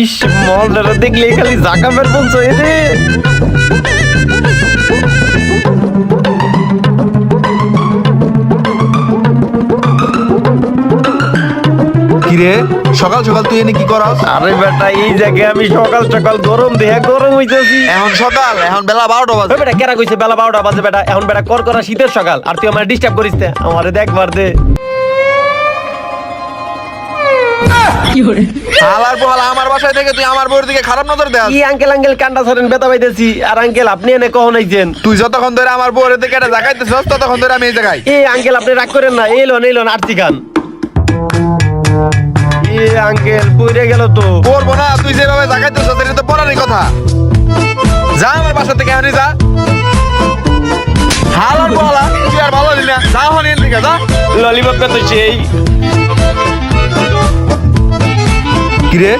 ইস দেখলে খালি বলছো রে। কিরে সকাল সকাল তুই এনে কি করাস? আরে বেটা এই জায়গায় আমি সকাল সকাল গরম দেয়া গরম হইতেছি। এখন সকাল এখন বেলা বারোটা বাজে। বেটা কেরা কইছে বেলা বারোটা বাজে বেটা? এখন বেটা কর করা শীতের সকাল। আর তুই আমার ডিস্টার্ব করিস আমারে দেখবার দে। হালার পোহালা আমার বাসায় থেকে তুই আমার বউর দিকে খারাপ নজর দেয় কি আঙ্কেল আঙ্কেল কান্ডা বেতা পাইতেছি। আর আঙ্কেল আপনি এনে কখন আইছেন? তুই যতক্ষণ ধরে আমার বউর দিকে এটা জাগাইতেছিস ততক্ষণ ধরে আমি এই জায়গায়। এ আঙ্কেল আপনি রাগ করেন না। এলো এলো আরতি খান। এ আঙ্কেল পইরে গেল তো। করব না তুই যেভাবে জাগাইতেছিস এটা তো পড়ারই কথা। যা আমার বাসা থেকে আনি যা। হালার তুই আর ভালো দিলি না। যা হন এর যা। ললিপপ তো সেই। কিরে?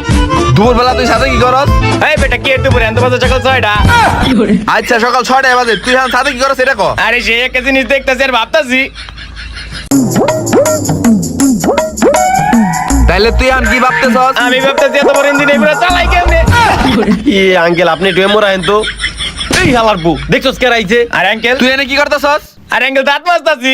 দুপুর বেলা তুই সাথে কি করস? এই বেটা কি একটু পরে আনতে পারছ সকাল ছয়টা। আচ্ছা সকাল ছয়টায় বাজে। তুই এখন সাথে কি করস এটা কো। আরে সে একটা জিনিস দেখতেছি আর ভাবতাছি। তাইলে তুই এখন কি ভাবতেছস? আমি ভাবতেছি এত বড় ইঞ্জিন চালাই কেমনে? আঙ্কেল আপনি এমন আইন তো। এই হালার বউ দেখছস কে রাইছে আর আঙ্কেল। তুই এনে কি করতেছস? আর আঙ্কেল দাঁত মাজতাছি।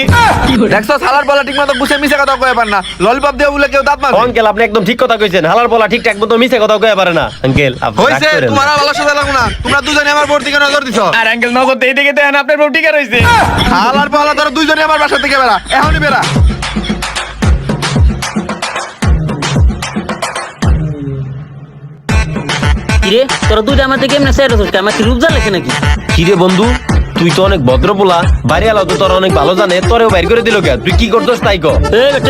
দেখছস হালার পোহালা ঠিক মতো বুঝে মিশে কথা কয়ে পার না। ললিপপ দিয়ে বলে কেউ দাঁত মারে আঙ্কেল আপনি একদম ঠিক কথা কইছেন। হালার বলা ঠিকঠাক মতো মিছে কথা কইয়া পারে না। আঙ্কেল হইছে তোমার ভালো সাথে লাগো না। তোমরা দুজনে আমার বোর দিকে নজর দিছ। আর আঙ্কেল নজর দেই দিকে দেন আপনার বউ ঠিক রইছে। হালার পালা তোরা দুইজনে আমার বাসা থেকে বেড়া। এখনই বেড়া। কিরে তোরা দুইটা আমার থেকে এমনি সাইড আমার কি রূপ জ্বালাছে নাকি? কিরে বন্ধু তুই তো অনেক ভদ্র পোলা বাড়ি আলো তো তোর অনেক ভালো জানে তোরেও বাইর করে দিল কে তুই কি করছস তাই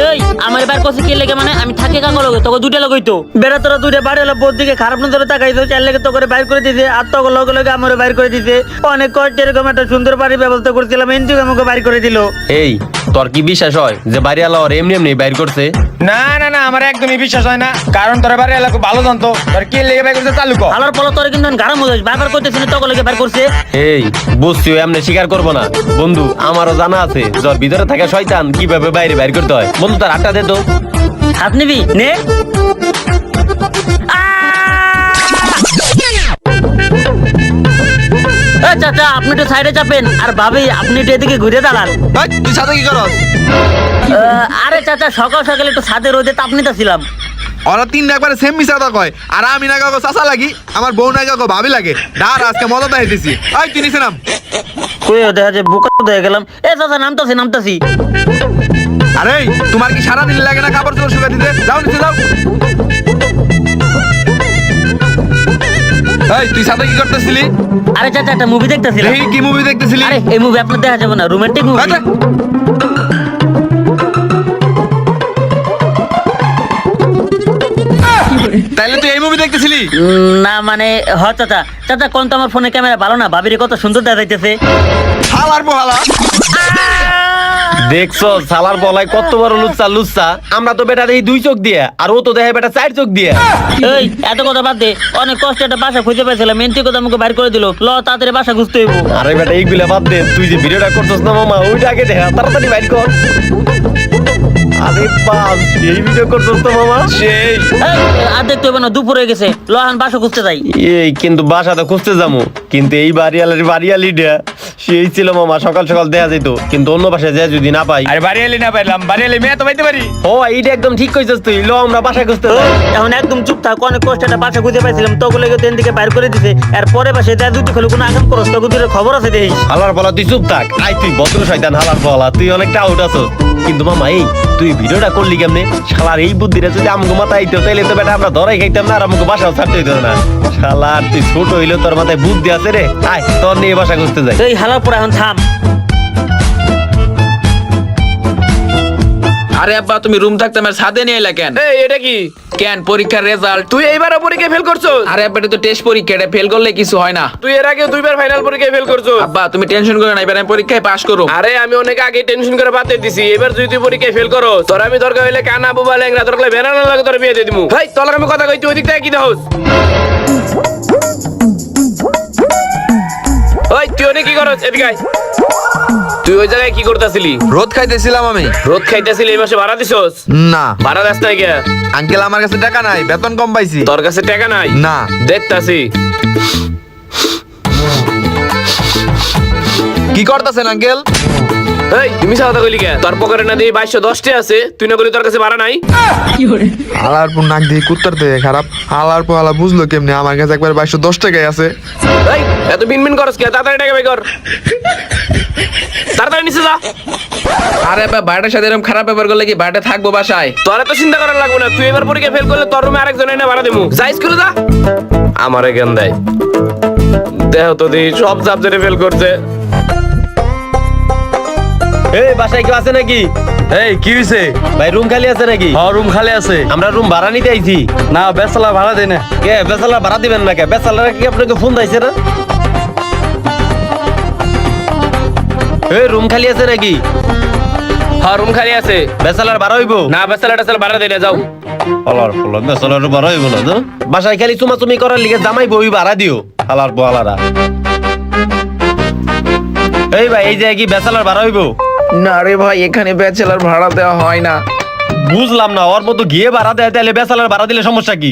এই, আমার বার কছে কে লেগে মানে আমি থাকি কাকা লগে তোকে দুইটা লগই তো। বেড়া তোরা দুইটা বাড়ি হলো বোর দিকে খারাপ নজরে তাকাইছো চার লেগে তোকে বাইর করে দিছে আর তোকে লগে লগে আমার বাইর করে দিছে। অনেক কষ্ট এরকম একটা সুন্দর বাড়ির ব্যবস্থা করছিলাম এনজিও আমাকে বাইর করে দিল। এই তোর কি বিশ্বাস হয় যে বাড়ি আলো আর এমনি এমনি বাইর করছে? না না না আমার একদমই বিশ্বাস হয় না কারণ তোর বাড়ি এলাকা ভালো জানতো তোর কি লেগে বাই করতে চালু কর আলার পরে তোর কিন্তু গারাম হয়ে যাচ্ছে বারবার করতেছি না তোকে লগে বাইর করছে। এই বুঝছি ও এমনি স্বীকার করব না। বন্ধু আমারও জানা আছে যার ভিতরে থাকা শয়তান কীভাবে বাইরে বাইর করতে হয়? বন্ধু তার আটটা দে তো। হাত নিবি নে। এ চাচা আপনি একটু সাইডে চাপেন। আর ভাবি আপনি একটু এদিকে ঘুরে দাঁড়ান। তুই সাথে কি করস? আহ, আরে চাচা সকাল সকাল একটু ছাদে রোদে তাপ নিতেছিলাম। ওরা তিন একবারে সেম মিশা কথা কয়। আর আমি না কাউকে চাচা লাগি আমার বউ না কাউকে ভাবি লাগে। ডার আজকে মজা দেখাইতেছি ওই তুই নিচে নাম। দেখা যায় বোকা হয়ে গেলাম। এ চাচা নামতাছি নামতাছি। আরে তোমার কি সারাদিন লাগে না কাপড় চোপড় শুকাই দিতে? যাও নিচে যাও। এই তুই সাথে কি করতেছিলি? আরে চাচা একটা মুভি দেখতেছিলাম। এই কি মুভি দেখতেছিলি। আরে এই মুভি আপনার দেখা যাবে না রোমান্টিক মুভি তাইলে তুই এই মুভি দেখতেছিলি? না মানে হ চাচা। চাচা কোন তো আমার ফোনে ক্যামেরা ভালো না? ভাবিরে কত সুন্দর দেখা যাইতেছে হালার পোহালা দেখছ সালার বলাই কত বড় লুচ্চা লুচ্চা। আমরা তো বেটা দেখি দুই চোখ দিয়ে আর ও তো দেখে বেটা চার চোখ দিয়ে। এই এত কথা বাদ দে। অনেক কষ্ট একটা বাসা খুঁজে পাইছিলাম। মেন্টি কথা আমাকে বাইর করে দিল? ল তাড়াতাড়ি বাসা খুঁজতে হইব। আরে বেটা এইগুলা বাদ দে। তুই যে ভিডিওটা করছস না মামা ওইটা আগে দেখা তাড়াতাড়ি বাইর কর। আরে বাস এই ভিডিও করছস তো মামা সেই। আর দেখতে হবে না দুপুর হয়ে গেছে। ল বাসা খুঁজতে যাই। এই কিন্তু বাসাতে খুঁজতে যাব কিন্তু এই বাড়িয়ালের বাড়িয়ালিটা সেই ছিল মামা সকাল সকাল দেয়া যেত। কিন্তু অন্য বাসায় যায় যদি না পাই আরে বাড়ি না পাইলাম বাড়ি মেয়ে তো পাইতে পারি। ও এইটা একদম ঠিক কইছস তুই। ল আমরা বাসা খুঁজতে যাই। এখন একদম চুপ থাক অনেক কষ্ট একটা বাসা খুঁজে পাইছিলাম। তোকে লেগে তিন দিকে বাইর করে দিছে। আর পরে বাসে দেয় দুটি খেলে কোনো আগাম করস খবর আছে দেখিস। হালার বলা তুই চুপ থাক। আই তুই ভদ্র শয়তান হালার বলা তুই অনেকটা আউট আছস। কিন্তু মামা এই তুই ভিডিওটা করলি কেমনে? শালার এই বুদ্ধিটা যদি আমগো মাথায় আইতো, তাইলে তো বেটা আমরা ধরাই খাইতাম না আর আমাকে বাসাও ছাড়তে হইতো না। শালার তুই ছোট হইল তোর মাথায় বুদ্ধি আছে রে। আয়, তোর নিয়ে বাসা করতে যাই। এই হালার পরে এখন থাম। আরে আব্বা তুমি রুম থাকতে আমার সাথে নিয়ে এলা কেন? এই এটা কি? কেন পরীক্ষার রেজাল্ট তুই এইবার পরীক্ষায় ফেল করছ আরে আব্বা এটা তো টেস্ট পরীক্ষা এটা ফেল করলে কিছু হয় না। তুই এর আগে দুইবার ফাইনাল পরীক্ষায় ফেল করছ আব্বা তুমি টেনশন করো না এবার আমি পরীক্ষায় পাশ করো আরে আমি অনেক আগে টেনশন করে বাদ দিয়ে দিছি। এবার যদি তুই পরীক্ষায় ফেল করো তোর আমি দরকার হইলে কানা বুবা লেংরা দরকার হলে বেনানা লাগে তোর বিয়ে দিয়ে দিমু। ভাই তোর আমি কথা কইছি ওই দিক থেকে কি দেহস ওই তুই অনেক কি করছ এদিকে আয়। তুই ওই জায়গায় কি করতেছিলি? রোদ খাইতেছিলাম আমি। রোদ খাইতেছিলি এই মাসে ভাড়া দিছস? না। ভাড়া দাস নাই কে আঙ্কেল আমার কাছে টাকা নাই বেতন কম পাইছি। তোর কাছে টাকা নাই? না। দেখতাছি। কি করতেছেন আঙ্কেল? এই তুমি সাদা কইলি কে? তোর পকেটে না দিয়ে বাইশশো দশটি আছে তুই না কইলি তোর কাছে ভাড়া নাই? হালারপুর নাক দিয়ে কুত্তার থেকে খারাপ। হালা বুঝলো কেমনি আমার কাছে একবার বাইশশো দশ টাকায় আছে। এই এত বিন বিন করস কে? তাড়াতাড়ি টাকা বের কর। তাড়াতাড়ি নিচে যা। আরে বা বাড়িটার সাথে এরকম খারাপ ব্যাপার করলে কি বাড়িটা থাকব বাসায়? তোর এত চিন্তা করার লাগবে না তুই এবার পরীক্ষা ফেল করলে তোর রুমে আরেকজন এনে ভাড়া দেবো যাই স্কুলে যা। আমার জ্ঞান দেয়। দেহ তো দি সব সাবজেক্টে ফেল করছে। এই বাসায় কেউ আছে নাকি? এই কি হইছে? ভাই রুম খালি আছে নাকি? হ রুম খালি আছে। আমরা রুম ভাড়া নিতে আইছি। না বেসালা ভাড়া দেয় না। কে বেসালা ভাড়া দিবেন না কে? বেসালার কি আপনাকে ফোন দিয়েছে না এই রুম খালি আছে নাকি? হ্যাঁ রুম খালি আছে। বেসালার ভাড়া হইব? না বেসালা টেসালা ভাড়া দেয় না যাও। আলার ফল বেসালার ভাড়া হইব না তো? বাসায় খালি চুমা চুমি করার লিগে জামাই বই ভাড়া দিও আলার পোয়ালারা এই ভাই এই যে কি বেসালার ভাড়া হইব? না রে ভাই এখানে ব্যাচেলার ভাড়া দেওয়া হয় না। বুঝলাম না ওর মতো গিয়ে ভাড়া দেয় তাহলে বেসালার ভাড়া দিলে সমস্যা কি।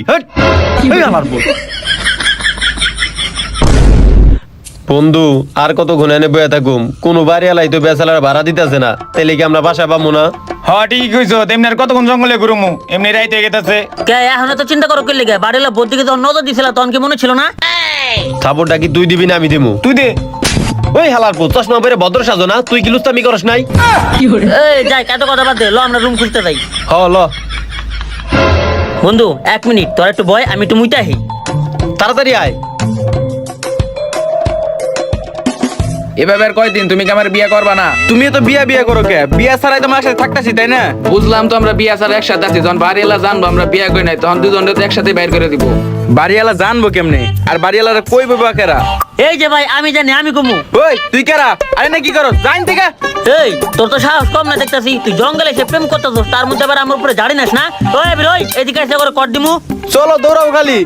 বন্ধু আর কত ঘুনে এনে বয়ে থাকুম? কোন বাড়ি এলাই তো বেসালার ভাড়া দিতেছে না তাহলে কি আমরা বাসা পাবো না? হ ঠিকই কইছো তেমনি আর কতক্ষণ জঙ্গলে ঘুরমু? এমনি রাইতে গেতেছে। কে এখন তো চিন্তা করো কেলে গে বাড়িলা বদিকে তখন নজর দিছিল তখন কি মনে ছিল না? সাপোর্টটা কি তুই দিবি না আমি দিমু? তুই দে। ওই হালার পো চশমা পরে ভদ্র সাজো না তুই কি লুস্তামি করস নাই? এই যাই কত কথা বাদ দে লো আমরা রুম খুঁজতে যাই। হ ল। বন্ধু এক মিনিট তোর একটু বয় আমি একটু মুইটাহি তাড়াতাড়ি আয়। এভাবে আর কয়দিন তুমি কি আমার বিয়ে করবা না? তুমি তো বিয়া বিয়া করো কে? বিয়া ছাড়াই তোমার সাথে থাকতাছি তাই না? বুঝলাম তো আমরা বিয়ে ছাড়া একসাথে আছি যখন বাড়িওয়ালা জানব আমরা বিয়ে করি নাই তখন দুজনকে তো একসাথে বাইর করে দিব। বাড়িওয়ালা জানব কেমনে? আর বাড়িওয়ালারা কই বাবা কেরা? এই যে ভাই আমি জানি আমি কমু। ওই তুই কেরা? আরে না কি করো জান থেকে এই তোর তো সাহস কম না দেখতাছি। তুই জঙ্গলে এসে প্রেম করতেছিস তার মধ্যে আবার আমার উপরে জাড়ি নাস না? ওই বির ওই এদিকে এসে করে কর দিমু। চলো দৌড়াও খালি।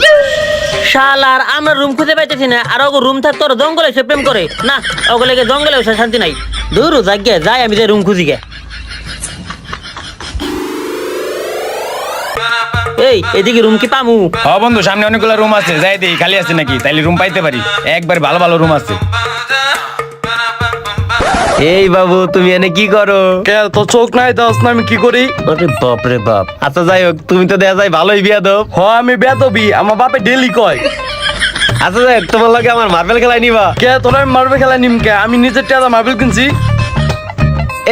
শালার আমরা রুম খুঁজে পাইতেছি না আর ওগো রুম থাকতো ওরা জঙ্গলে এসে প্রেম করে। না ওগুলো জঙ্গলে শান্তি নাই। দূর যাগে যাই আমি যে রুম খুঁজি গে। এই এদিকে রুম কি পামু? হ বন্ধু সামনে অনেকগুলো রুম আছে যাই দেই খালি আছে নাকি? তাইলে রুম পাইতে পারি। একবার ভালো ভালো রুম আছে। এই বাবু তুমি এনে কি করো? কে তো চোখ নাই দশ না আমি কি করি? আরে বাপ রে বাপ। আচ্ছা যাই হোক তুমি তো দেয়া যায় ভালোই বিয়া দাও। হ আমি বেতবি আমার বাপে ডেলি কয়। আচ্ছা যাই হোক, তোমার লাগে আমার মার্বেল খেলাই নিবা। কে তোরা আমি মারবে খেলা নিমকে? আমি নিজের টাকা মার্বেল কিনছি।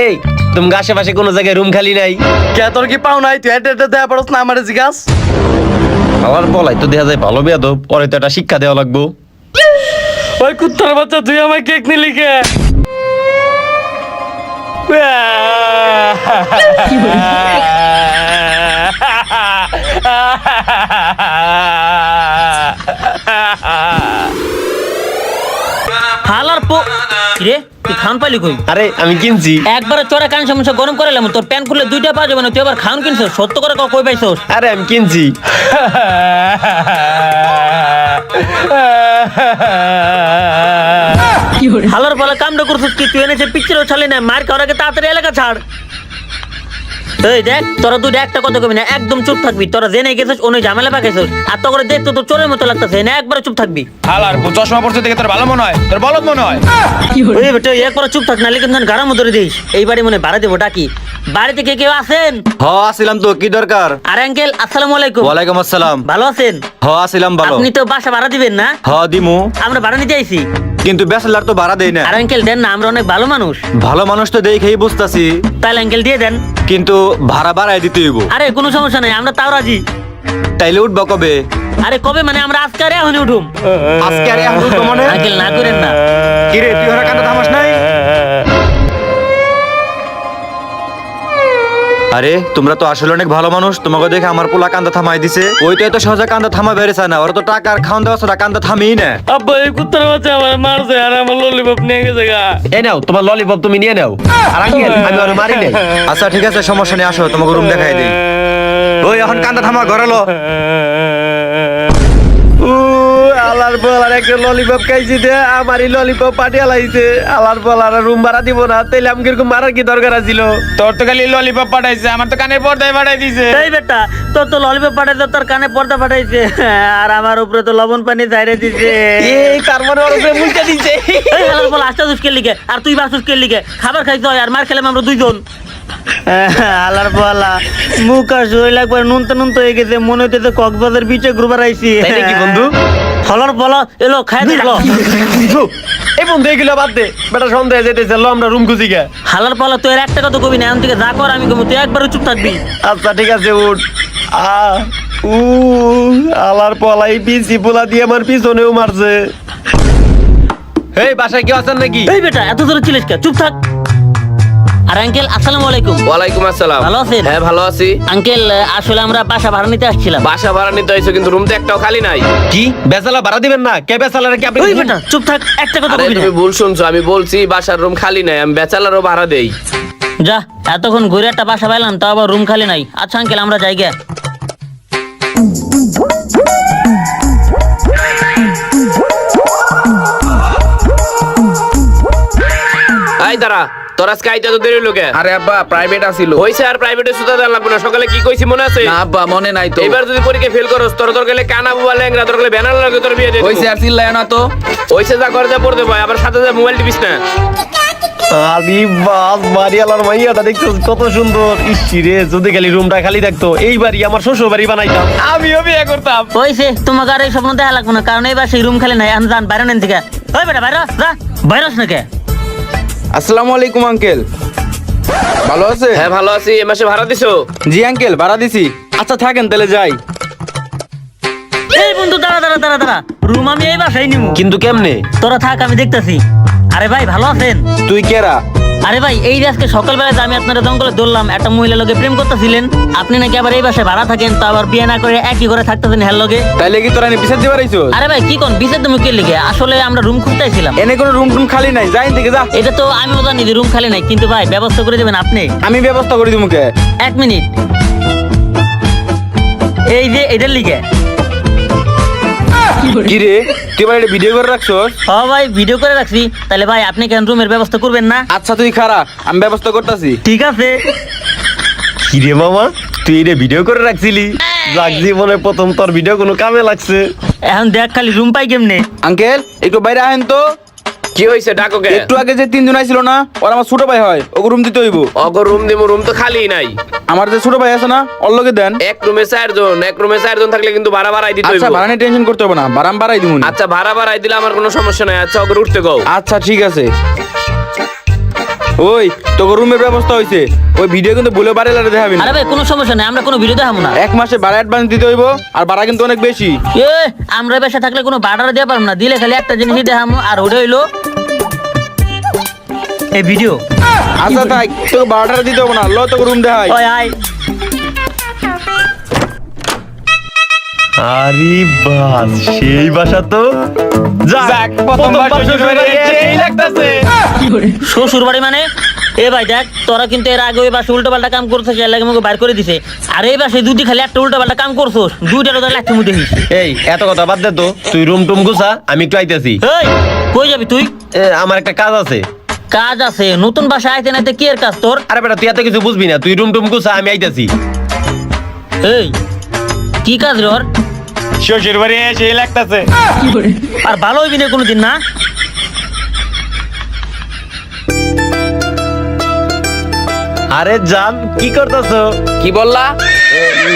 এই তুমি আশেপাশে কোনো জায়গায় রুম খালি নাই? কে তোর কি পাও নাই? তুই এটা এটা দেয়া পারস না আমার জিজ্ঞাস? আমার বলাই তো দেয়া যায় ভালো বিয়া দাও পরে তো একটা শিক্ষা দেওয়া লাগবো। ওই কুত্তার বাচ্চা তুই আমার কেক নিলি কে? হালার পো রে তুই খান পাইলি কই? আরে আমি কিনছি। একবার চোরা কান সমস্যা গরম করে লাম তোর প্যান খুলে দুইটা পাওয়া যাবে না তুই আবার খান কিনছ সত্য করে ক- কই পাইছস? আরে আমি কিনছি। হালার পালা কামটা করছিস কি? তুই এনেছে পিকচারও ছাড়লি না মার খাওয়ার আগে তাড়াতাড়ি এলাকা ছাড়। এই দেখ তোরা দুটো একটা কথা কবি না একদম চুপ থাকবি। তোরা জেনে গেছিস অন্য ঝামেলা পাকাইছিস আর তো করে দেখতে তো চোরের মতো লাগতেছে না একবারে চুপ থাকবি। হালার চশমা পড়ছে দেখে তোর ভালো মনে হয় তোর বলদ মনে হয়। ওই বেটা একবারে চুপ থাক না লেকিন গাড়া ধরে দিস। এই বাড়ি মনে ভাড়া দেবো ডাকি। বাড়িতে কে কেউ আছেন? হ আসিলাম তো কি দরকার? আর আঙ্কেল আসসালামু আলাইকুম। ওয়ালাইকুম আসসালাম। ভালো আছেন? হ আসিলাম ভালো। আপনি তো বাসা ভাড়া দিবেন না? হ দিমু। আমরা ভাড়া নিতে আইছি। কিন্তু ব্যাচেলার তো ভাড়া দেই না। আর আঙ্কেল দেন না আমরা অনেক ভালো মানুষ। ভালো মানুষ তো দেখেই বুঝতাছি। তাহলে আঙ্কেল দিয়ে দেন। কিন্তু ভাড়া বাড়াই দিতে হইব। আরে কোনো সমস্যা নাই আমরা তাও রাজি। তাইলে উঠবো কবে? আরে কবে মানে আমরা আজকে আর এখনই উঠুম। আজকে আর এখন উঠবো মানে? আঙ্কেল না করেন না। কিরে তুই ওরা কান্না থামাস নাই আরে তোমরা তো আসলে অনেক ভালো মানুষ। তোমাকে দেখে আমার পোলা কান্দা থামাই দিছে। ওই তো এত সহজে কান্দা থামা বেড়েছে না। ওরা তো টাকা আর খাওয়ান দেওয়া ছাড়া কান্দা থামিয়ে না। আব্বা এই কুত্তার বাচ্চা আমার মারছে আর আমার ললিপপ নিয়ে গেছে গা। এই নাও তোমার ললিপপ তুমি নিয়ে নাও। আর আঙ্কেল আমি ওরে মারি নাই। আচ্ছা ঠিক আছে সমস্যা নেই আসো তোমাকে রুম দেখাই দিই। ওই এখন কান্দা থামা ঘরে লো ও আলা আলার বলার একটা ললিপপ খাইছি দে আমারই ললিপপ পাঠিয়ে লাইছে। আলার বলার রুম ভাড়া দিব না তাইলে আমি কীরকম মারার কি দরকার আছিল? তোর তো খালি ললিপপ পাঠাইছে আমার তো কানের পর্দায় পাঠাই দিছে। এই বেটা তোর তো ললিপপ পাঠাইছে তোর কানে পর্দা পাঠাইছে। আর আমার উপরে তো লবণ পানি চাইরে দিছে। এই তার মানে ওর উপরে মুইটা দিছে। এই হালার বল আস্তে দুষ্কের লিগে আর তুই বাসুস কে লিগে। খাবার হয় আর মার খেলাম আমরা দুইজন। আলার বলা মুখ আর শরীর একবার নুনতে নুনতে হয়ে গেছে মনে হইতেছে কক্সবাজার বিচে আইছি। নাকি বন্ধু? হলার বলা এলো খাই দেখল। এই বন্ধু এগুলো বাদ দে। বেটা সন্দেহ যেতেছে লো আমরা রুম খুঁজি গে হালার পালা একটা কথা কবি না থেকে যা কর আমি কবি তুই একবার চুপ থাকবি। আচ্ছা ঠিক আছে উঠ। আ উ আলার পলাই পিছি পোলা দিয়ে আমার পিছনেও মারছে। এই বাসায় কেউ আছেন নাকি? এই বেটা এত জোরে চিলিস কে? চুপ থাক। আর আঙ্কেল আসসালামু আলাইকুম। ওয়ালাইকুম আসসালাম। ভালো আছেন? হ্যাঁ ভালো আছি। আঙ্কেল আসলে আমরা বাসা ভাড়া নিতে আসছিলাম। বাসা ভাড়া নিতে হয়েছে কিন্তু রুম তো একটাও খালি নাই। কি? বেসালা ভাড়া দিবেন না? কে বেসালা কি আপনি ওই বেটা চুপ থাক একটা কথা না। তুমি ভুল শুনছো আমি বলছি বাসার রুম খালি নাই আমি বেচালারও ভাড়া দেই। যা এতক্ষণ ঘুরে একটা বাসা পাইলাম তাও আবার রুম খালি নাই। আচ্ছা আঙ্কেল আমরা যাই গে এই দাঁড়া তোর আজকে আইতে তো দেরি লোকে আরে আব্বা প্রাইভেট আসিল হইছে আর প্রাইভেটে সুতা দেওয়া লাগবে না। সকালে কি কইছি মনে আছে? না আব্বা মনে নাই তো। এইবার যদি পরীক্ষা ফেল করস তোর তোর গেলে কানা বুবা ল্যাংরা তোর গেলে ব্যানার লাগে তোর বিয়ে দিয়ে হইছে আর চিল্লায় না তো। হইছে যা করে যা পড়তে পাই আবার সাথে যা মোবাইল টিপিস না। আরে বাস বাড়িওয়ালার মাইয়াটা দেখছ কত সুন্দর। ইসি রে যদি খালি রুমটা খালি থাকতো এই বাড়ি আমার শ্বশুর বাড়ি বানাইতাম। আমিও বিয়ে করতাম। ওইসে তোমাকে আর এই স্বপ্ন দেখা লাগবে না কারণ এই বাসে রুম খালি নাই আমি যান বাইরে নেন থেকে। ওই বেটা বাইরে যা। বাইরস না কে? আসসালামু আলাইকুম আঙ্কেল ভালো আছে? হ্যাঁ ভালো আছি। এ মাসে ভাড়া দিছো? জি আঙ্কেল ভাড়া দিছি। আচ্ছা থাকেন তাহলে যাই। এই বন্ধু দাঁড়া দাঁড়া দাঁড়া দাঁড়া। রুম আমি এই বাসায় নিমু। কিন্তু কেমনে? তোরা থাক আমি দেখতেছি। আরে ভাই ভালো আছেন? তুই কেরা? আরে ভাই এই যে আজকে সকালবেলা যে আমি আপনারা জঙ্গলে ধরলাম একটা মহিলা লোকে প্রেম করতেছিলেন। আপনি নাকি আবার এই বাসায় ভাড়া থাকেন তো আবার বিয়ে না করে একই করে থাকতেছেন হ্যার লগে? তাইলে কি তোরা বিচার দিবার আইছো আরে ভাই কি কোন বিশেষ তুমি কে লিখে আসলে আমরা রুম খুঁজতেছিলাম। এনে কোনো রুম টুম খালি নাই যাই থেকে যা। এটা তো আমিও জানি যে রুম খালি নাই কিন্তু ভাই ব্যবস্থা করে দেবেন আপনি? আমি ব্যবস্থা করে দিব এক মিনিট। এই যে এটার লিখে কি রে তুই এবার এটা ভিডিও করে রাখছস? হ ভাই ভিডিও করে রাখছি। তাহলে ভাই আপনি কেন রুমের ব্যবস্থা করবেন না? আচ্ছা তুই খারা আমি ব্যবস্থা করতেছি। ঠিক আছে। কি রে মামা তুই এটা ভিডিও করে রাখছিলি? যাক জীবনে প্রথম তোর ভিডিও কোনো কামে লাগছে। এখন দেখ খালি রুম পাই কেমনে। আঙ্কেল একটু বাইরে আহেন তো। কি হইছে ডাকো কে একটু আগে যে তিনজন আইছিল না ওর আমার ছোট ভাই হয় ওকে রুম দিতে হইব। অগর রুম দিমু রুম তো খালি নাই। আমার যে ছোট ভাই আছে না ওর লগে দেন। এক রুমে চারজন এক রুমে চারজন থাকলে কিন্তু ভাড়া বাড়াই দিতে আচ্ছা হইব। ভাড়া নিয়ে টেনশন করতে হবে না ভাড়া বাড়াই দিব আচ্ছা ভাড়া বাড়াই দিলে আমার কোনো সমস্যা নাই। আচ্ছা অগর উঠতে গো আচ্ছা ঠিক আছে। ওই তোকে রুমের ব্যবস্থা হইছে। ওই ভিডিও কিন্তু ভুলে বাড়ি লারে দেখাবি না। আরে ভাই কোনো সমস্যা নাই আমরা কোনো ভিডিও দেখাবো না। এক মাসে ভাড়া অ্যাডভান্স দিতে হইব আর ভাড়া কিন্তু অনেক বেশি। এ আমরা বেসা থাকলে কোনো বাড়ার দেওয়া পারব না। দিলে খালি একটা জিনিসই দেখামো আর ওটা হইল এই ভিডিও আচ্ছা তাই। তোকে ভাড়াটা দিতে হবে না। ল তোকে রুম দেখাই। ওই আয়। আরে বাস সেই বাসা তো। যাক প্রথমবার শ্বশুর বাড়ি লাগতাছে। শ্বশুর বাড়ি মানে? এ ভাই দেখ তোরা কিন্তু এর আগে ওই বাসে উল্টো পাল্টা কাম করছিস এর লাগে আমাকে বাইর করে দিছে। আর এই বাসে দুটি খালি একটা উল্টো পাল্টা কাম করছোস দুইটা লাগছে মুখে দিস এই এত কথা বাদ দে তো। তুই রুম টুম গুছা আমি একটু আইতেছি। এই কই যাবি তুই? আমার একটা কাজ আছে। কাজ আছে নতুন বাসা আইতে নাইতে কি এর কাজ তোর? আরে বেটা তুই এত কিছু বুঝবি না তুই রুম টুম গুছা আমি আইতেছি। এই কি কাজ রে ওর? শ্বশুর বাড়ি এসে লাগতাছে। আর ভালো হইবি না কোনোদিন না? আরে জান কি করতেছো? কি বললা?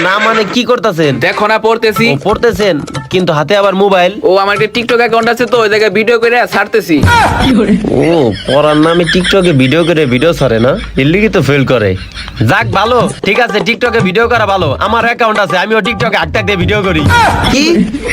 না মানে কি করতেছেন? দেখো না পড়তেছি। পড়তেছেন? কিন্তু হাতে আবার মোবাইল। ও আমার একটা টিকটক অ্যাকাউন্ট আছে তো ওই জায়গায় ভিডিও করে ছাড়তেছি। ও পড়ার নামে টিকটকে ভিডিও করে ভিডিও সরে না? এর লিগে তো ফেল করে। যাক ভালো। ঠিক আছে টিকটকে ভিডিও করা ভালো। আমার অ্যাকাউন্ট আছে আমিও টিকটকে হাকটাক দিয়ে ভিডিও করি। কি?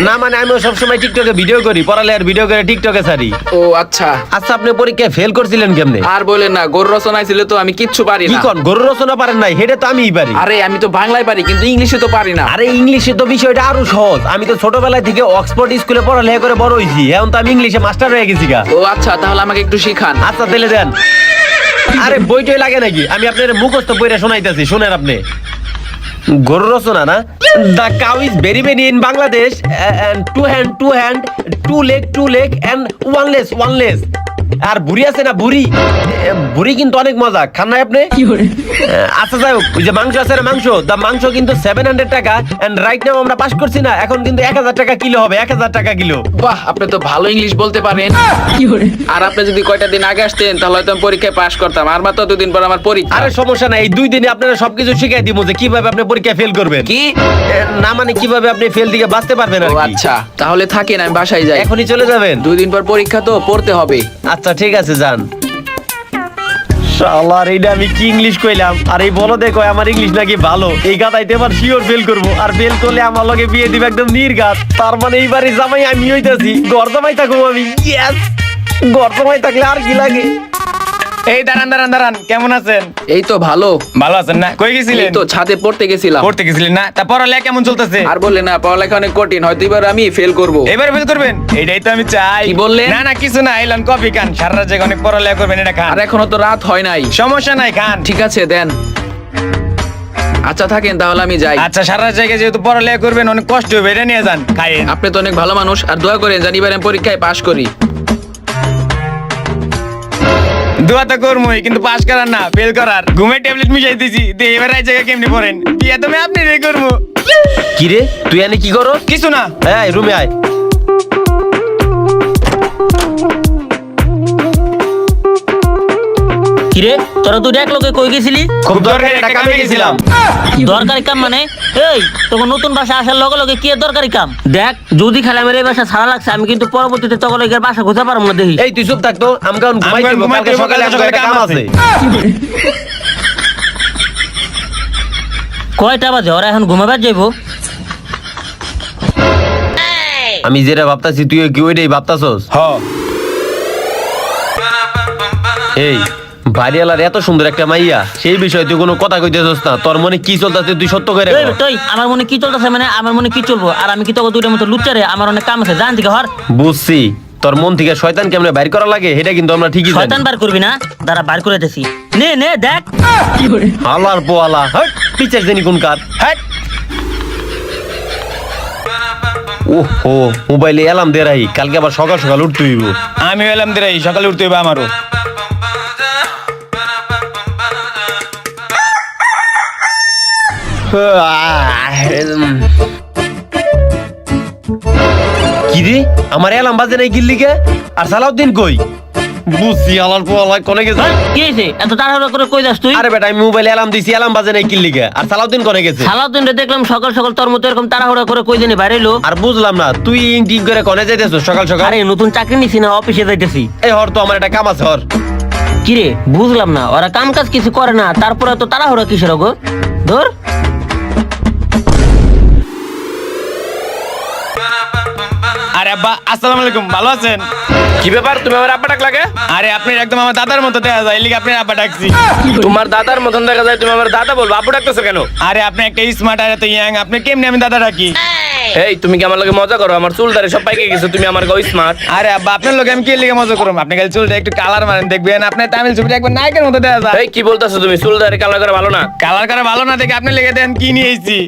না মানে আমিও সবসময় টিকটকে ভিডিও করি পড়ালেখার ভিডিও করে টিকটকে ছাড়ি। ও আচ্ছা। আচ্ছা আপনি পরীক্ষায় ফেল করছিলেন কেমনে? আর বলেন না গরু রচনায় ছিল তো আমি কিচ্ছু পারি কি না। কন গরু রচনা পারেন নাই? হেডে তো আমিই পারি। আরে আমি তো বাংলায় পারি কিন্তু ইংলিশে তো পারি না। আরে ইংলিশে তো বিষয়টা আরও সহজ। আমি তো ছোটবেলায় থেকে অক্সফোর্ড স্কুলে পড়ালেখা করে বড় হইছি এখন তো আমি ইংলিশে মাস্টার হয়ে গেছি গা। ও আচ্ছা তাহলে আমাকে একটু শিখান। আচ্ছা তাহলে দেন। আরে বইটাই লাগে নাকি? আমি আপনার মুখস্থ বইটা শোনাইতেছি শুনেন আপনি। গরু রচনা না? The cow is very many in Bangladesh two hand two hand two leg two leg and one less one less আর বুড়ি আছে না বুড়ি? বুড়ি কিন্তু অনেক মজা। খান নাই আপনি? আচ্ছা যাই হোক ওই যে মাংস আছে না মাংস? দা মাংস কিন্তু সেভেন হান্ড্রেড টাকা এন্ড রাইট নাও আমরা পাস করছি না। এখন কিন্তু এক হাজার টাকা কিলো হবে এক হাজার টাকা কিলো। বাহ আপনি তো ভালো ইংলিশ বলতে পারেন। আর আপনি যদি কয়টা দিন আগে আসতেন তাহলে হয়তো আমি পরীক্ষায় পাশ করতাম। আর মাত্র দুদিন পর আমার পরীক্ষা। আরে সমস্যা নাই এই দুই দিনে আপনারা সবকিছু শিখাই দিব যে কীভাবে আপনি পরীক্ষা ফেল করবেন। কি? না মানে কীভাবে আপনি ফেল দিকে বাঁচতে পারবেন। আচ্ছা তাহলে থাকেন আমি বাসায় যাই। এখনই চলে যাবেন। দুই দিন পর পরীক্ষা তো পড়তে হবে। আচ্ছা ঠিক আছে, যান। শালার এইটা আমি কি ইংলিশ কইলাম? আর এই বলো দেখো আমার ইংলিশ নাকি ভালো? এই গাদাইতে এবার শিওর ফেল করব। আর ফেল করলে আমার লগে বিয়ে দিবে একদম নির্গাত। তার মানে এইবারে জামাই আমি হইতাছি। ঘর জামাই থাকব আমি। ইয়েস ঘর জামাই থাকলে আর কি লাগে? এই দাঁড়ান দাঁড়ান দাঁড়ান কেমন আছেন? এই তো ভালো। ভালো আছেন না? কই এই গেছিলেন তো ছাদে পড়তে গেছিলাম। পড়তে গেছিলেন না? তা পড়ালেখা কেমন চলতেছে? আর বললে না পড়ালেখা অনেক কঠিন হয়তো এবার আমি ফেল করব। এবার ফেল করবেন? এইটাই তো আমি চাই। কি বললেন? না না কিছু না এলান কফি খান। সারা রাত জেগে অনেক পড়ালেখা করবেন এটা খান। আর এখনও তো রাত হয় নাই। সমস্যা নাই খান। ঠিক আছে দেন। আচ্ছা থাকেন তাহলে আমি যাই। আচ্ছা সারা জেগে যেহেতু পড়ালেখা করবেন অনেক কষ্ট হবে এটা নিয়ে যান খাইয়েন। আপনি তো অনেক ভালো মানুষ আর দোয়া করেন জানি এবার আমি পরীক্ষায় পাশ করি। দোয়া তো করবোই কিন্তু পাস করার না ফেল করার। ঘুমের ট্যাবলেট মিশাই দিছি তো এবার এই জায়গায় কেমনি পড়েন? বিয়া তুমি আপনি রে করব কি রে তুই এনে কি করো কিছু না। হ্যাঁ রুমে আয়। কিরে তোরা তুই এক লোকে কই গেছিলি? খুব দরকারি একটা কামে গেছিলাম। দরকারি কাম মানে? এই তোকে নতুন বাসা আসার লগে লগে কি দরকারি কাম? দেখ যদি খালি এই বাসা ছাড়া লাগছে আমি কিন্তু পরবর্তীতে তোকে লগে বাসা খুঁজে পারব না দেখি। এই তুই চুপ থাকতো আমি কারণ ঘুমাই কালকে সকালে কাম আছে। আছে। কয়টা বাজে? ওরা এখন ঘুমাবার যাইবো? আমি যেটা ভাবতাছি তুই কি ওইটাই ভাবতাছস? হ। এই বাড়িওয়ালার এত সুন্দর একটা মাইয়া সেই বিষয়ে তুই কোনো কথা কইতেছস না। তোর মনে কি চলতেছে তুই সত্য করে এই তুই আমার মনে কি চলতেছে মানে আমার মনে কি চলবো? আর আমি কি তোকে দুইটার মতো লুচ্চারে আমার অনেক কাম আছে জান থেকে হর। বুঝছি। তোর মন থেকে শয়তান কেমনে বাইর করা লাগে? এটা কিন্তু আমরা ঠিকই শয়তান জানি বার করবি না? দাঁড়া বার করে দিছি। নে নে দেখ। আল্লাহর পোয়ালা হট পিচার জানি কোন কার? হট। ওহো মোবাইলে এলাম দেরাই কালকে আবার সকাল সকাল উঠতে হইব। আমি এলাম দিরাই সকালে উঠতে হইবে আমারও। কি রে? আমার এলাম বাজে নাই গিল্লিকে আর সালাউদ্দিন কই? বুঝছি আলার পোয়ালা কোনে গেছে। হ্যাঁ, কি হয়েছে এত তাড়াহুড়ো করে কই যাস তুই? আরে বেটা আমি মোবাইলে এলাম দিছি এলাম বাজে নাই কিল্লিকে আর সালাউদ্দিন কোনে গেছে? সালাউদ্দিন রে দেখলাম সকাল সকাল তোর মতো এরকম তাড়াহুড়ো করে কই জানি আর বুঝলাম না তুই ইং টিং করে কোনে যাইতেছ সকাল সকাল? আরে নতুন চাকরি নিছি না অফিসে যাইতেছি। এই হর তো আমার একটা কাম আছে হর। কিরে বুঝলাম না ওরা কাম কাজ কিছু করে না তারপরে তো তাড়াহুড়ো কিসের গো ধর। আরে আব্বা আসসালামু আলাইকুম ভালো আছেন? কি ব্যাপার তুমি আমার আব্বা ডাক লাগে আরে আপনি একদম আমার দাদার মতো দেখা যায় এলিগে আপনি আব্বা ডাকছি। তোমার দাদার মতন দেখা যায় তুমি আমার দাদা বলব আব্বু ডাকতেছো কেন? আরে আপনি একটা স্মার্ট আর এত ইয়াং আপনি কেমনি আমি দাদা ডাকি? এই তুমি কি আমার লগে মজা করো? আমার চুল দাঁড়ে সব পাইকে গেছো তুমি আমার গাও স্মার্ট আরে আব্বা আপনার লোক আমি কি লিগে মজা করুম? আপনি খালি চুলটা একটু কালার মারেন দেখবেন আপনি তামিল ছবিটা একবার নায়কের মতো দেখা যায়। এই কি বলতেছো তুমি? চুল দাঁড়ে কালার করে ভালো না? কালার করে ভালো না দেখে আপনি লেগে দেন কি নিয়ে এসেছি?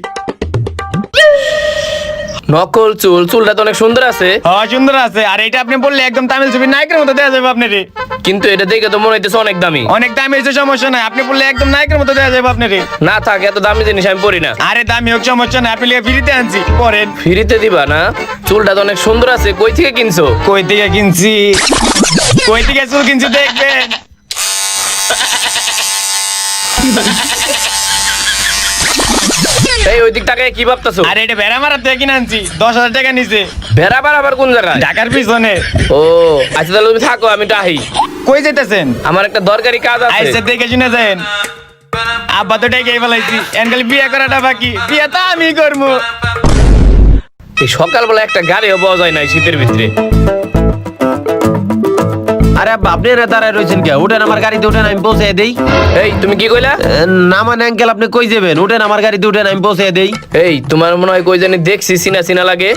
নকল চুল চুলটা তো অনেক সুন্দর আছে। হ্যাঁ সুন্দর আছে। আর এটা আপনি বললে একদম তামিল ছবি নায়কের মতো দেখা যাবে আপনার। কিন্তু এটা দেখে তো মনে হইতেছে অনেক দামি। অনেক দামি হয়েছে সমস্যা নাই। আপনি বললে একদম নায়কের মতো দেখা যাবে আপনার। না থাক এত দামি জিনিস আমি পরি না। আরে দামি হোক সমস্যা নাই। আপনি লিগে ফ্রিতে আনছি পরেন ফ্রিতে দিবা না? চুলটা তো অনেক সুন্দর আছে। কই থেকে কিনছো? কই থেকে কিনছি? কই থেকে চুল কিনছি দেখবেন। ওই দিক টাকায় কি ভাবতেছো? আরে এটা ভেড়া মারার থেকে কিনে আনছি দশ হাজার টাকা নিছে। বেড়াবার আবার কোন জায়গায়? ঢাকার পিছনে। ও আচ্ছা তাহলে তুমি থাকো আমি টাহি কই যেতেছেন আমার একটা দরকারি কাজ আছে। দেখে শুনে যান আব্বা তো ডেকে ফেলাইছি বিয়ে করাটা বাকি। বিয়ে তো আমি করব। এই সকালবেলা একটা গাড়িও পাওয়া যায় না শীতের ভিতরে। আরে আব্বা আপনি এনে দাঁড়ায় রয়েছেন কে? উঠেন আমার গাড়িতে উঠেন আমি পৌঁছে দেই। এই তুমি কি কইলা? এ, না মানে আঙ্কেল আপনি কই যাবেন? উঠেন আমার গাড়িতে উঠেন আমি পৌঁছে দেই। এই তোমার মনে হয় কই জানি দেখছি চিনা চিনা লাগে।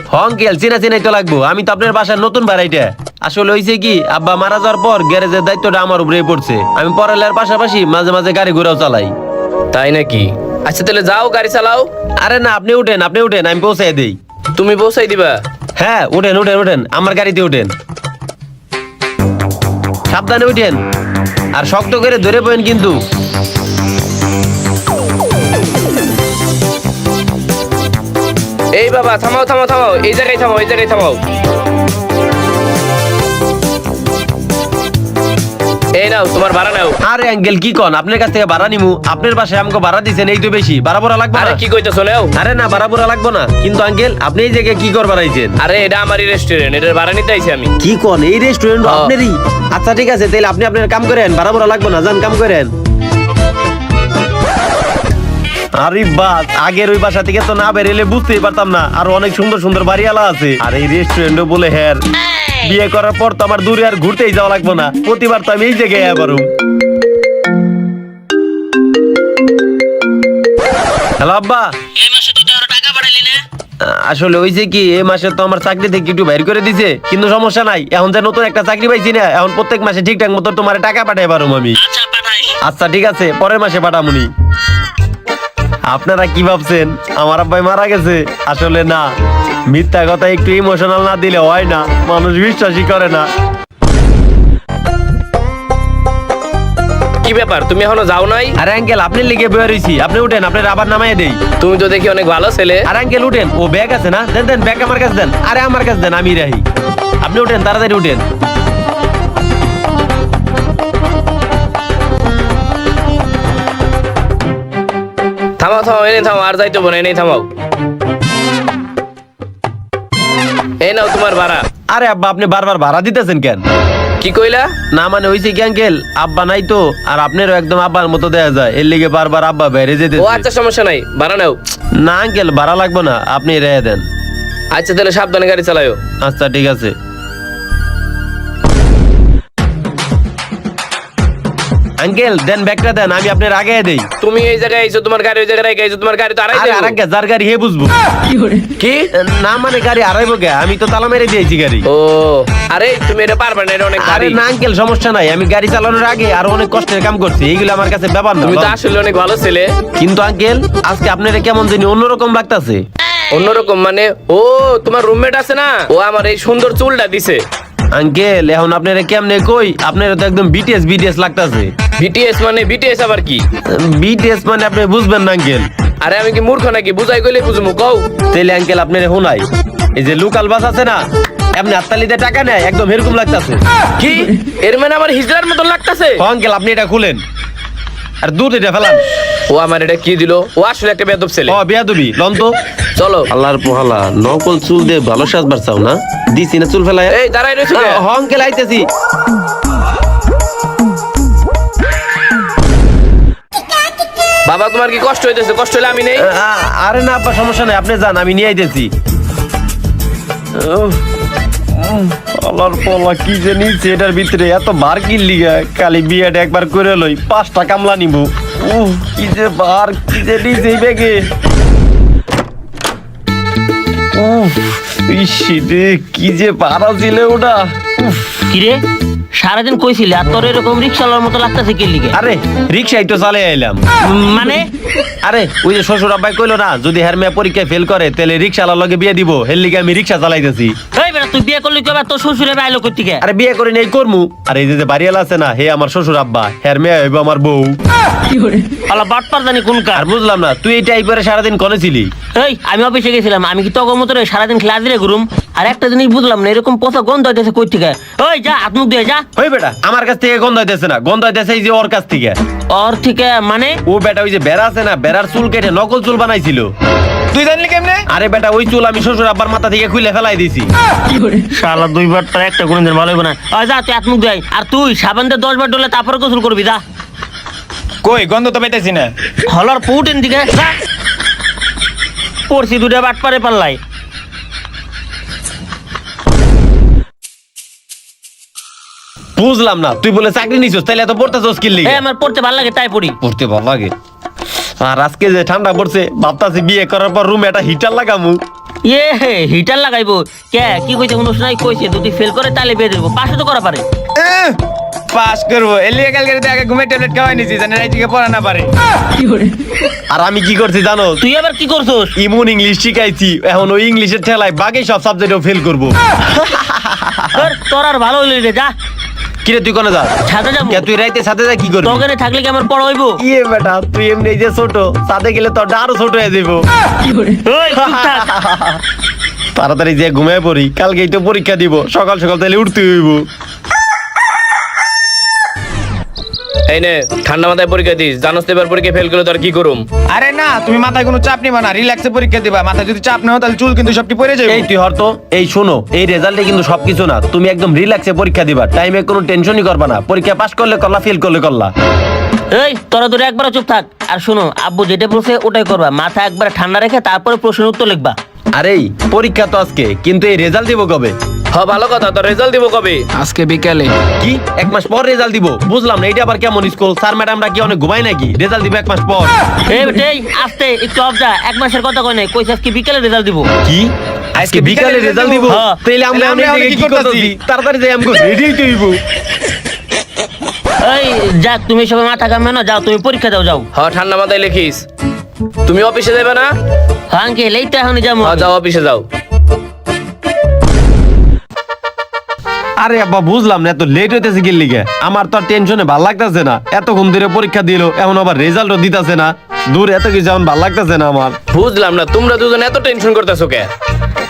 চিনা চিনাই তো লাগবো। আমি তো আপনার বাসার নতুন বাড়াইটা আসলে কি আব্বা মারা যাওয়ার পর গ্যারেজের দায়িত্বটা আমার উপরেই পড়ছে। আমি পড়ালের পাশাপাশি মাঝে মাঝে গাড়ি ঘোরাও চালাই। তাই নাকি? আচ্ছা তাহলে যাও গাড়ি চালাও। আরে না আপনি উঠেন আপনি উঠেন আমি পৌঁছাই দেই। তুমি পৌঁছাই দিবা। হ্যাঁ উঠেন উঠেন উঠেন আমার গাড়িতে উঠেন। সাবধানে উঠেন। আর শক্ত করে ধরে পড়েন কিন্তু। এই বাবা, থামাও থামাও থামাও। এই জায়গায় থামাও, এই জায়গায় থামাও। এই নাও তোমার ভাড়া নাও। আরে অ্যাঙ্গেল কি কন? আপনার কাছ থেকে ভাড়া নিমু। আপনার বাসায় আমাকে ভাড়া দিছেন এই তো বেশি। ভাড়া ভরা লাগবে আরে কি কইতেছো আরে না ভাড়া ভরা লাগবে না। কিন্তু আঙ্কেল আপনি এই জায়গায় কি করবার আইছেন? আরে এটা আমারই রেস্টুরেন্ট এটার ভাড়া নিতে আইছি আমি। কি কোন? এই রেস্টুরেন্ট। আপনারই। আচ্ছা ঠিক আছে তাহলে আপনি আপনার কাম করেন ভাড়া ভরা লাগবে না যান কাম করেন। আরে বাস আগের ওই বাসা থেকে তো না বেরেলে বুঝতেই পারতাম না। আর অনেক সুন্দর সুন্দর বাড়িওয়ালা আছে। আর এই রেস্টুরেন্টও বলে হ্যাঁ বিয়ে করার পর তো আমার দূরে আর ঘুরতেই যাওয়া লাগবে না। প্রতিবার তো আমি এই জায়গায় আবারও হ্যালো আব্বা। এই মাসে তো তোর টাকা পাঠাইলি না। আসলে ওই যে কি এই মাসে তো আমার চাকরি থেকে একটু বাইর করে দিছে কিন্তু সমস্যা নাই। এখন যে নতুন একটা চাকরি পাইছি না এখন প্রত্যেক মাসে ঠিকঠাক মতো তোমার টাকা পাঠাই পারো আমি। আচ্ছা পাঠাইস আচ্ছা ঠিক আছে পরের মাসে পাঠামুনি। আপনারা কি ভাবছেন? আমার আব্বাই মারা গেছে? আসলে না। মিথ্যা কথা একটু ইমোশনাল না দিলে হয় না মানুষ বিশ্বাসই করে না। কি ব্যাপার তুমি এখনও যাও নাই? আরে আঙ্কেল আপনি লিখে বের হইছি আপনি উঠেন আপনার আবার নামাই দেই। তুমি তো দেখি অনেক ভালো ছেলে। আর আঙ্কেল উঠেন ও ব্যাগ আছে না? দেন দেন ব্যাগ আমার কাছে দেন। আরে আমার কাছে দেন আমি রাহি আপনি উঠেন তাড়াতাড়ি উঠেন। থামাও থামাও এনে থামাও আর যাইতে বোন এনেই থামাও। এই নাও তোমার ভাড়া। আরে আব্বা আপনি বারবার ভাড়া দিতেছেন কেন? কি কইলা? না মানে হইছে কি আঙ্কেল আব্বা নাই তো আর আপনারও একদম আব্বার মতো দেয়া যায়। এর লিগে বারবার আব্বা বাইরে যেতে ও আচ্ছা সমস্যা নাই ভাড়া নাও। না আঙ্কেল ভাড়া লাগবে না আপনি রেহে দেন। আচ্ছা তাহলে সাবধানে গাড়ি চালাও আচ্ছা ঠিক আছে। আঙ্কেল দেন ব্যাগটা দেন আমি আপনার আগে দেই। তুমি এই জায়গায় আইছো তোমার গাড়ি ওই জায়গায় আইছো তোমার গাড়ি তো আড়াই আরে। যার গাড়ি হে বুঝব। কি না মানে গাড়ি আড়াইবো আমি তো তালা মেরে দিয়েছি গাড়ি। ও আরে তুমি এটা পারবে না এটা অনেক ভারী। না আঙ্কেল সমস্যা নাই আমি গাড়ি চালানোর আগে আরও অনেক কষ্টের কাম করছি এইগুলো আমার কাছে ব্যাপার না তুমি তো আসলে অনেক ভালো ছেলে। কিন্তু আঙ্কেল আজকে আপনারা কেমন জানি অন্যরকম লাগতাছে। অন্যরকম মানে? ও তোমার রুমমেট আছে না? ও আমার এই সুন্দর চুলটা দিছে। আঙ্কেল এখন আপনারা কেমনে কই? আপনারা তো একদম বিটিএস বিটিএস লাগতাছে। বিটিএস মানে বিটিএস আবার কি? বিটিএস মানে আপনি বুঝবেন না আঙ্কেল। আরে আমি কি মূর্খ নাকি? বুঝাই গেলে বুঝমু কও। তাইলে আঙ্কেল আপনারা শোনাই এই যে লোকাল বাস আছে না আপনি হাততালিতে টাকা নেয় একদম এরকম লাগতাছে। কি? এর মানে আমার হিজড়ার মতন লাগতাছে? আঙ্কেল আপনি এটা খুলেন। আর দুধ এটা ফেলান। ও আমার এটা কি দিল? ও আসলে একটা বেদব ছেলে। ও বিয়া দুবি লন তো। চলো। আল্লাহর পোহালা নকল চুল দিয়ে ভালো সাজবার চাও না? দিছি না চুল ফেলায়। এই দাঁড়াই রয়েছে আঙ্কেল আইতেছি। বাবা তোমার কি কষ্ট হইতেছে? কষ্ট হলে আমি নেই? আরে না আব্বা সমস্যা নাই। আপনি যান আমি নিয়ে আইতেছি। আল্লাহর পোলা কি যে নিচ্ছে এটার ভিতরে? এত বার কি লিগা কালি বিয়েটা একবার করে লই পাঁচটা কামলা নিব উহ, কি যে বার কি যে নিচ্ছে এই ব্যাগে। উফ, ইসি রে, কি যে পারা ছিল ওটা। উফ, কিরে সারাদিন কইছিলি আর তোর এরকম রিক্সাওয়ালার মতো লাগতেছে কে লিগে? আরে রিক্সায় তো চালে আইলাম। মানে? আরে ওই যে শ্বশুর আব্বাই কইলো না যদি হের মেয়ে পরীক্ষায় ফেল করে তাহলে রিক্সাওয়ালার লগে বিয়ে দিব হের লিগে আমি রিক্সা চালাইতেছি। এই বেটা তুই বিয়ে করলি কবে তোর শ্বশুরে বাইলো করতে গে আরে বিয়ে করে নেই করমু। আর এই যে বাড়িওয়ালা আছে না হে আমার শ্বশুর আব্বা হের মেয়ে হইব আমার বউ। আলা বাটপার জানি কোনকার আর বুঝলাম না তুই এই টাইপের সারাদিন কনে ছিলি এই আমি অফিসে গেছিলাম আমি কি তখন মতো সারাদিন ক্লাস দিয়ে ঘুরুম? আর একটা জিনিস বুঝলাম না এরকম পচা গন্ধ হইতেছে কই থেকে ওই যা হাত মুখ দিয়ে যা। ওই বেটা আমার কাছ থেকে গন্ধ হইতেছে না। গন্ধ হইতেছে এই যে ওর কাছ থেকে। ওর থেকে? মানে? ও বেটা ওই যে বেড়া আছে না বেড়ার চুল কেটে নকল চুল বানাইছিল। তুই জানলি কেমনে? আরে বেটা ওই চুল আমি শ্বশুর আব্বার মাথা থেকে খুলে ফেলাই দিছি। শালা দুইবার তো একটা কোনদিন ভালো হবে না। ওই যা তুই হাত মুখ দেয় আর তুই সাবান দিয়ে দশ বার ডলে তারপরে গোসল করবি যা। কই গন্ধ তো পাইতেছি না। হলার পুটেন দিকে। পড়ছি দুটা বাট পারে পাল্লাই বুঝলাম না তুই বলে চাকরি নিছিস তাহলে এত পড়তেছস কি লিগে? এই আমার পড়তে ভালো লাগে তাই পড়ি। পড়তে ভালো লাগে? আর আজকে যে ঠান্ডা পড়ছে ভাবতাছি বিয়ে করার পর রুমে একটা হিটার লাগামু। ইয়ে হে হিটার লাগাইবো? কে কি কইছে অনুষ্ঠান কইছে যদি ফেল করে তাহলে বিয়ে দেবো পাশে তো করা পারে। পাস করব এলিয়ে কালকে আগে ঘুমের ট্যাবলেট খাওয়াই নিছি জানি রাইজকে পড়া না পারে। আর আমি কি করছি জানো? তুই আবার কি করছস? ইমন ইংলিশ শিখাইছি এখন ওই ইংলিশের ঠেলায় বাকি সব সাবজেক্টেও ফেল করব। তোর আর ভালো হইলি রে যা। কিরে তুই কোনে যা ছাদে যাব। কে তুই রাইতে সাথে যা কি করবি? তোকে থাকলে কি আমার পড়া হইবো? ইয়ে বেটা তুই এমনি এই যে ছোট সাথে গেলে তোর আরও ছোট হয়ে যাব ওই। তাড়াতাড়ি যে ঘুমিয়ে পড়ি কালকেই তো পরীক্ষা দিব সকাল সকাল তাহলে উঠতে হইব। এই নে ঠান্ডা মাথায় পরীক্ষা দিস। জানোস তো এবার পরীক্ষা ফেল করলে তোর কি করুম? আরে না তুমি মাথায় কোনো চাপ নিবা না রিল্যাক্সে পরীক্ষা দিবা। মাথায় যদি চাপ নাও তাহলে চুল কিন্তু সবটি পড়ে যাবে। এই তুই হরতো এই শোনো এই রেজাল্টে কিন্তু সবকিছু না। তুমি একদম রিল্যাক্সে পরীক্ষা দিবা। টাইমে কোনো টেনশনই করবা না। পরীক্ষা পাস করলে করলা ফেল করলে করলা। এই তোরা দূরে একবার চুপ থাক। আর শোনো আব্বু যেটা বলছে ওটাই করবা। মাথা একবার ঠান্ডা রেখে তারপরে প্রশ্নের উত্তর লিখবা। আরে এই, পরীক্ষা তো আজকে কিন্তু এই রেজাল্ট দিব কবে? হ ভালো কথা তোর রেজাল্ট দিব কবে? আজকে বিকালে। কি? এক মাস পর রেজাল্ট দিব? বুঝলাম না এটা আবার কেমন স্কুল স্যার ম্যাডামরা কি অনেক ঘুমাই নাকি? রেজাল্ট দিব এক মাস পর। এই বেটেই আস্তে একটু অফ যা এক মাসের কথা কই নাই কইছে আজকে বিকেলে রেজাল্ট দিব। কি? আজকে বিকালে রেজাল্ট দিব? হ্যাঁ। তাইলে আমরা আমরা কি করতেছি? তাড়াতাড়ি যাই আমগো। রেডি হইতে হইব। এই যাক তুমি সবাই মাথা কামে না যাও তুমি পরীক্ষা দাও যাও। হ ঠান্ডা মাথায় লিখিস। তুমি অফিসে যাবে না? আঙ্কেল এই তো এখনই যাব। যাও অফিসে যাও। আরে আব্বা বুঝলাম না এত লেট হইতেছে কি লিগে? আমার তো টেনশনে ভালো লাগতেছে না। এতক্ষণ ধরে পরীক্ষা দিল এখন আবার রেজাল্টও দিতেছে না। দূর এত কিছু এখন ভালো লাগতেছে না আমার। বুঝলাম না তোমরা দুজন এত টেনশন করতেছো কে?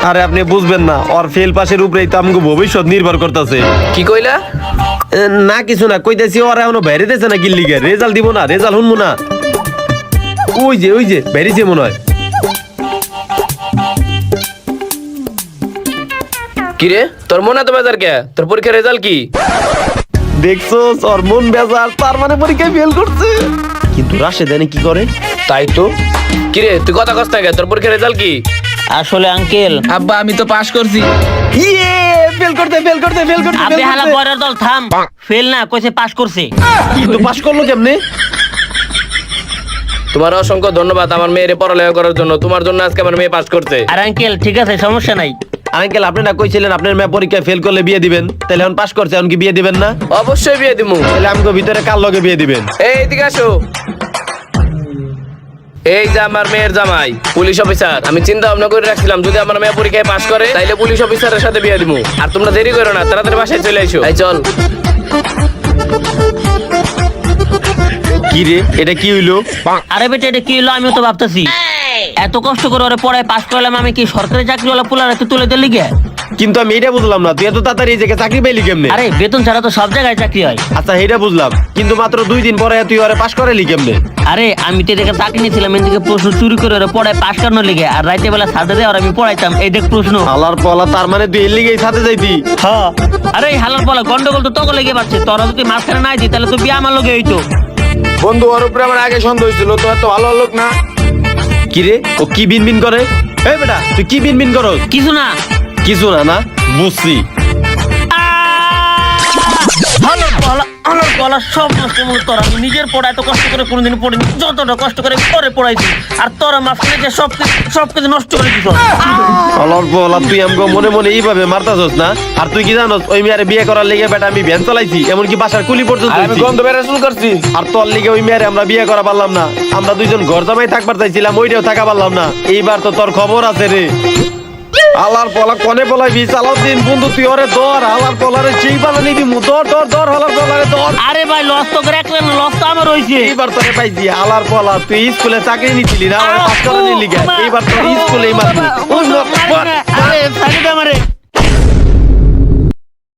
আরে আপনি বুঝবেন না ওর ফেল পাশের উপরেই তো আমাকে ভবিষ্যৎ নির্ভর করতেছে। কি কইলা? না কিছু না কইতেছি ওরা এখনও বেরিতেছে না কি লিগে। রেজাল্ট দিব না রেজাল্ট শুনব না। ওই যে ওই যে বেরিয়েছে মনে হয়। কি রে তোর মনে এত বেজার কে? তোর পরীক্ষার রেজাল্ট কি? দেখছ ওর মন বেজার তার মানে পরীক্ষায় ফেল করছে। কিন্তু রাশেদানি কি করে? তাই তো। কি রে তুই কথা কস না কে? তোর পরীক্ষার রেজাল্ট কি? আসলে আঙ্কেল আব্বা আমি তো পাশ করছি। ইয়ে ফেল করতে ফেল করতে ফেল করতে আপনি হালা পরের দল থাম। ফেল না কইছে পাস করছে। কিন্তু পাস করল কেমনে? তোমার অসংখ্য ধন্যবাদ আমার মেয়ের পড়ালেখা করার জন্য। তোমার জন্য আজকে আমার মেয়ে পাস করছে। আর আঙ্কেল ঠিক আছে সমস্যা নাই। আঙ্কেল আপনি না কইছিলেন আপনার মেয়ে পরীক্ষায় ফেল করলে বিয়ে দিবেন? তাহলে এখন পাস করছে এখন কি বিয়ে দিবেন না? অবশ্যই বিয়ে দিমু। তাহলে আমাকে ভিতরে কার লগে বিয়ে দিবেন? এই এদিকে আসো। এই যে আমার মেয়ের জামাই পুলিশ অফিসার। আমি চিন্তা ভাবনা করে রাখছিলাম যদি আমার মেয়ে পরীক্ষায় পাস করে তাইলে পুলিশ অফিসারের সাথে বিয়ে দিমু। আর তোমরা দেরি করো না তাড়াতাড়ি বাসায় চলে আইসো। এই চল। কি রে? এটা কি হইল? আরে বেটা এটা কি হলো আমিও তো ভাবতেছি। এত কষ্ট করে ওরে পড়ায় পাস করলাম আমি কি সরকারি চাকরিওয়ালা পোলার এত তুলে দিলি গে? কিন্তু আমি এটা বুঝলাম না। তুই এত তাড়াতাড়ি এই জায়গায় চাকরি পেলি কেমনে? আরে বেতন ছাড়া তো সব জায়গায় চাকরি হয়। আচ্ছা এটা বুঝলাম। কিন্তু মাত্র দুই দিন পরে তুই ওরে পাস করালি কেমনে? আরে আমি তো এদিকে চাকরি নিয়েছিলাম এদিকে প্রশ্ন চুরি করে ওরা পড়ায় পাস করানোর লিগে। আর রাইতে বেলা সাথে দেয় আর আমি পড়াইতাম এই দেখ প্রশ্ন। আলার পলা তার মানে তুই এর লিগেই সাথে যাইতি? হ্যাঁ আরে এই হালার পলা গন্ডগোল তো তখন লেগে পাচ্ছে তোরা যদি মাঝখানে নাই দি তাহলে তো বিয়ে আমার লগে হইতো। বন্ধু ওর উপরে আমার আগে সন্দেহ ছিল তো এত ভালো লোক না। কি রে? ও কি বিন বিন করে? এই বেটা তুই কি বিন বিন করো কিছু না। কিছু না না? বুঝছি। পলা সব নষ্ট মনে তোরা। আমি নিজের পড়া এত কষ্ট করে কোনোদিন পড়িনি যতটা কষ্ট করে পরে পড়াইছি। আর তোরা মাঝখানে যে সব কিছু সব কিছু নষ্ট করে দিছ আলার পলা তুই আমাকে মনে মনে এইভাবে মারতাছস না? আর তুই কি জানোস ওই মেয়ারে বিয়ে করার লিগে বেটা আমি ভ্যান চালাইছি এমনকি বাসার কুলি পর্যন্ত আমি গন্ধ বেড়া শুরু করছি। আর তোর লিগে ওই মেয়ারে আমরা বিয়ে করা পারলাম না। আমরা দুইজন ঘর জামাই থাকবার চাইছিলাম ওইটাও থাকা পারলাম না। এইবার তো তোর খবর আছে রে। আলার পলা কনে পলাইবি দিন বন্ধু তুই ওরে দর আলার পলারে যেই নিবি মু দর দর দর আলার পলারে দর আরে ভাই লস তো করে একলেন লস তো আমার হইছে। এইবার তোরে পাই দি আলার পলা তুই স্কুলে চাকরি নিছিলি না আমার পাস করে নিলি গে। এইবার তোর স্কুলেই মারবো। আরে সাইডে আমারে।